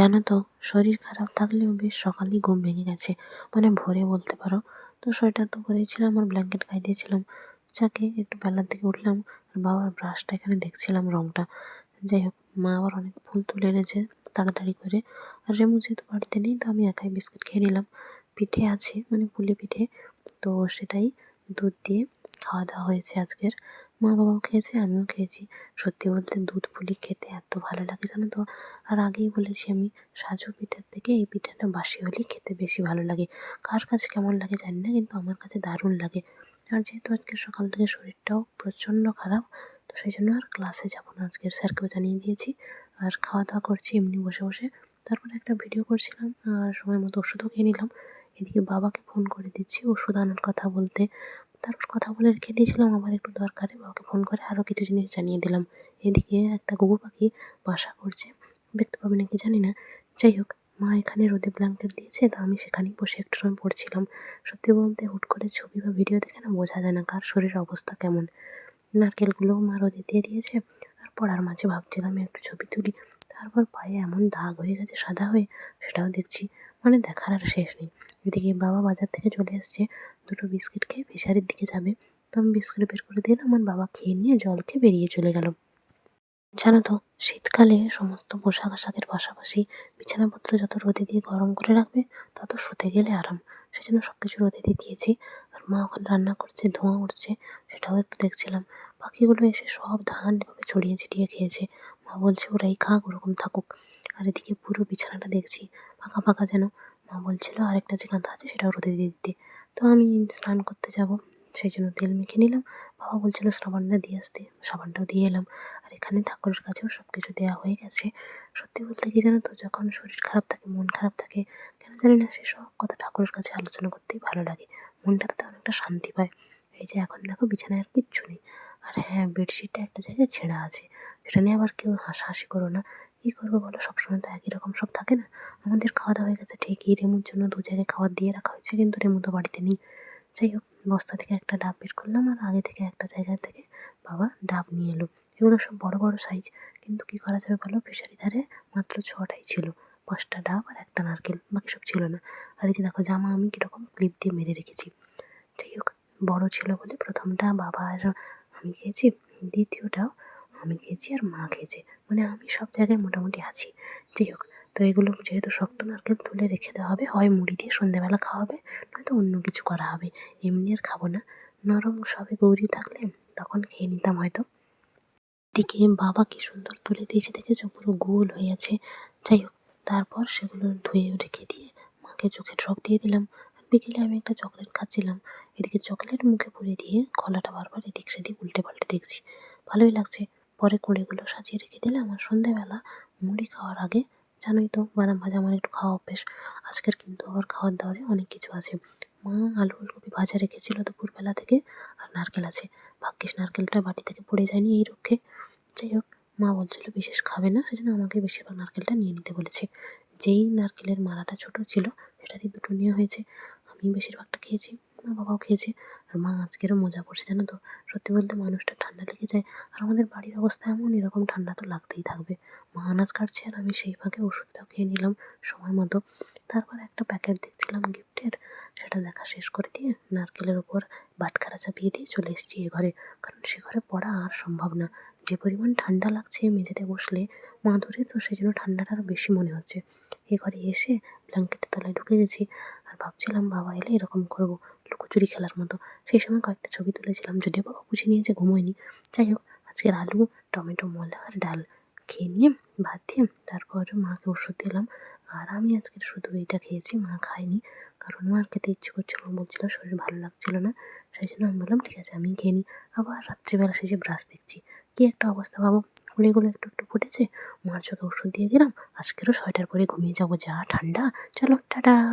জানো তো, শরীর খারাপ থাকলেও বেশ সকালেই ঘুম ভেঙে গেছে। মানে ভোরে বলতে পারো। তো সোয়েটার তো পরেছিলাম আর ব্ল্যাঙ্কেট গায়ে দিয়েছিলাম যাকে একটু বেলার দিকে উঠলাম আর বাবার ব্রাশটা এখানে দেখছিলাম রঙটা যাই হোক, মা আবার অনেক ফুল তুলে এনেছে তাড়াতাড়ি করে। আর রেমু যেহেতু বাড়িতে নেই, তো আমি একাই বিস্কুট খেয়ে নিলাম। পিঠে আছে মানে পুলি পিঠে। তো সেটাই দুধ দিয়ে খাওয়া দাওয়া হয়েছে আজকের। মা বাবাও খেয়েছে, আমিও খেয়েছি। সত্যি বলতে দুধ পুলি খেতে এত ভালো লাগে জানো তো? আর আগেই বলেছি আমি, সাজু পিঠার থেকে এই পিঠাটা বাসি হলেই খেতে বেশি ভালো লাগে। কার কাছে কেমন লাগে জানি না, কিন্তু আমার কাছে দারুণ লাগে। আর যেহেতু আজকে সকাল থেকে শরীরটাও প্রচণ্ড খারাপ, তো সেই জন্য আর ক্লাসে যাব না। আজকের স্যারকেও জানিয়ে দিয়েছি। আর খাওয়া দাওয়া করছি এমনি বসে বসে। তারপরে একটা ভিডিও করছিলাম আর সময় মতো ওষুধও খেয়ে নিলাম। এদিকে বাবাকে ফোন করে দিচ্ছি ওষুধ আনার কথা বলতে। তারপর কথা বলে রেখে দিয়েছিলাম আবার একটু দরকারে। বাবাকে ফোন করে আরও কিছু জিনিস জানিয়ে দিলাম। এদিকে একটা ঘুঘু পাখি বাসা করছে। দেখতে পাবে নাকি জানি না। যাই হোক, মা এখানে রোদে ব্ল্যাঙ্কেট দিয়েছে, তো আমি সেখানেই বসে একটু সময় পড়ছিলাম। সত্যি বলতে হুট করে ছবি বা ভিডিও দেখে না বোঝা যায় না কার শরীরের অবস্থা কেমন। নারকেলগুলোও মা রোদে দিয়ে দিয়েছে আর পড়ার মাঝে ভাবছিলাম একটু ছবি তুলি। তারপর পায়ে এমন দাগ হয়ে গেছে সাদা হয়ে, সেটাও দেখছি মানে দেখার আর শেষ নেই। এদিকে বাবা বাজার থেকে চলে এসছে, দুটো বিস্কিট খেয়ে ফিশারির দিকে যাবে। তো আমি বিস্কুট বের করে দিলাম আমার বাবা খেয়ে নিয়ে জল খেয়ে বেরিয়ে চলে গেল। জানো তো, শীতকালে সমস্ত পোশাক আশাকের পাশাপাশি বিছানাপত্র যত রোদে দিয়ে গরম করে রাখবে, তত শুতে গেলে আরাম। সেজন্য সব কিছু রোদে দিয়ে দিয়েছি। মা ওখানে রান্না করছে, ধোঁয়া উঠছে, সেটাও একটু দেখছিলাম। পাখিগুলো এসে সব ধান এভাবে ছড়িয়ে ছিটিয়ে খেয়েছে। মা বলছে, ওরাই খাক, ওরকম থাকুক। আর এদিকে পুরো বিছানাটা দেখছি, ফাঁকা ফাঁকা যেন। মা বলছিল, আরেকটা যে কাঁথা আছে, সেটাও রোদে দিয়ে দিতে। তো আমি স্নান করতে যাব। সেই জন্য তেল মেখে নিলাম। বাবা বলছিল সাবানটা দিয়ে আসতে। সাবানটাও দিয়ে এলাম। আর এখানে ঠাকুরের কাছেও সব কিছু দেওয়া হয়ে গেছে। সত্যি বলতে কি জানো তো, যখন শরীর খারাপ থাকে, মন খারাপ থাকে, কেন জানি না সেসব কথা ঠাকুরের কাছে আলোচনা করতেই ভালো লাগে। মনটা তাতে অনেকটা শান্তি পায়। এই যে এখন দেখো বিছানায় আর কিচ্ছু নেই। আর হ্যাঁ বেডশিটটা একটা জায়গায় ছেঁড়া আছে। সেটা নিয়ে আবার কেউ হাসাহাসি করো না। কী করব বলো? সবসময় তো একই রকম সব থাকে না? আমাদের খাওয়া দাওয়া হয়ে গেছে, ঠিকই। রেমুর জন্য দু জায়গায় খাবার দিয়ে রাখা হয়েছে, কিন্তু রেমু তো বাড়িতে নেই। যাই হোক, বস্তা থেকে একটা ডাব বের করলাম আর আগে থেকে একটা জায়গা থেকে বাবা ডাব নিয়ে এলো। এগুলো সব বড় বড় সাইজ কিন্তু কি করা যাবে বলো? ফিশারি ধারে মাত্র ছটাই ছিল। পাঁচটা ডাব আর একটা নারকেল, বাকি সব ছিল না। আর এই যে দেখো, জামা আমি কীরকম ক্লিপ দিয়ে মেরে রেখেছি। যাই হোক, বড়ো ছিল বলে প্রথমটা বাবা আর আমি খেয়েছি। দ্বিতীয়টাও আমি খেয়েছি আর মা খেয়েছে। মানে আমি সব জায়গায় মোটামুটি আছি। যাই হোক তো এগুলো যেহেতু শক্ত নারকেল তুলে রেখে দেওয়া হবে, হয় মুড়ি দিয়ে সন্ধ্যেবেলা খাওয়া হবে নয়তো অন্য কিছু করা হবে। এমনি আর খাব না। নরম সবে গৌরি থাকলে তখন খেয়ে নিতাম হয়তো। দিকে বাবা কি সুন্দর তুলে দিয়েছে দেখেছ? পুরো গোল হয়ে আছে। যাই হোক, তারপর সেগুলো ধুয়ে রেখে দিয়ে মাকে চোখে ড্রপ দিয়ে দিলাম। আর বিকেলে আমি একটা চকলেট খাচ্ছিলাম। এদিকে চকলেট মুখে পুরে দিয়ে গলাটা বারবার এদিক সেদিক উল্টে পাল্টে দেখছি। ভালোই লাগছে। পরে কুঁড়িগুলো সাজিয়ে রেখে দিলে আমার সন্ধেবেলা মুড়ি খাওয়ার আগে জানোই তো, বাদাম ভাজা আমার একটু খাওয়া অভ্যেস। আজকের কিন্তু আবার খাওয়ার দাওয়ারে অনেক কিছু আছে। মা আলু ফুলকপি ভাজা রেখেছিল দুপুরবেলা থেকে, আর নারকেল আছে। ভাগ্যিস নারকেলটা বাটি থেকে পড়ে যায়নি এই রক্ষে। যাই হোক, মা বলছিল বিশেষ খাবে না, সেজন্য আমাকে বেশিরভাগ নারকেলটা নিয়ে নিতে বলেছে। যেই নারকেলের মালাটা ছোট ছিল, সেটারই দুটো নেওয়া হয়েছে। আমি বেশিরভাগটা খেয়েছি। মা বাবাও খেয়েছে। আর মা আজকেরও মজা করছে, জানো তো? সত্যি বলতে মানুষটা ঠান্ডা লেগে যায়। আর আমাদের বাড়ির অবস্থা এমন, এরকম ঠান্ডা তো লাগতেই থাকবে। মা আনাজ কাটছে আর আমি সেই ফাঁকে ওষুধটাও খেয়ে নিলাম সময় মতো। তারপর একটা প্যাকেট দেখছিলাম গিফটের, সেটা দেখা শেষ করে দিয়ে নারকেলের ওপর বাটখারা চাপিয়ে দিয়ে চলে এসেছি এ ঘরে। কারণ সে ঘরে পড়া আর সম্ভব না। যে পরিমাণ ঠান্ডা লাগছে মেঝেতে বসলে মাদুরে তো সেই জন্য ঠান্ডাটা আরও বেশি মনে হচ্ছে। এ ঘরে এসে ব্ল্যাঙ্কেটের তলায় ঢুকে গেছি। আর ভাবছিলাম, বাবা, এলে এরকম করব। লুকোচুরি খেলার মতো। সেই সময় কয়েকটা ছবি তুলেছিলাম, যদিও বাবা বুঝে নিয়েছে, ঘুমোয়নি। যাই হোক, আজকের আলু, টমেটো মলা আর ডাল খেয়ে নিয়ে ভাত দিয়ে তারপর মাকে ওষুধ দিলাম। আর আমি আজকে শুধু এইটা খেয়েছি, মা খায়নি। কারণ মার খেতে ইচ্ছে করছিল, বলছিল শরীর ভালো লাগছিল না। সেই জন্য আমি বললাম, ঠিক আছে আমি খেয়ে নিই। আবার রাত্রিবেলা সেজে ব্রাশ দেখছি। কী একটা অবস্থা ভাবো ফুলিগুলো একটু একটু ফুটেছে। মার চোখে ওষুধ দিয়ে দিলাম, আজকেরও সোয়েটার পরে ঘুমিয়ে যাব, যা ঠান্ডা। চলো, টাটা।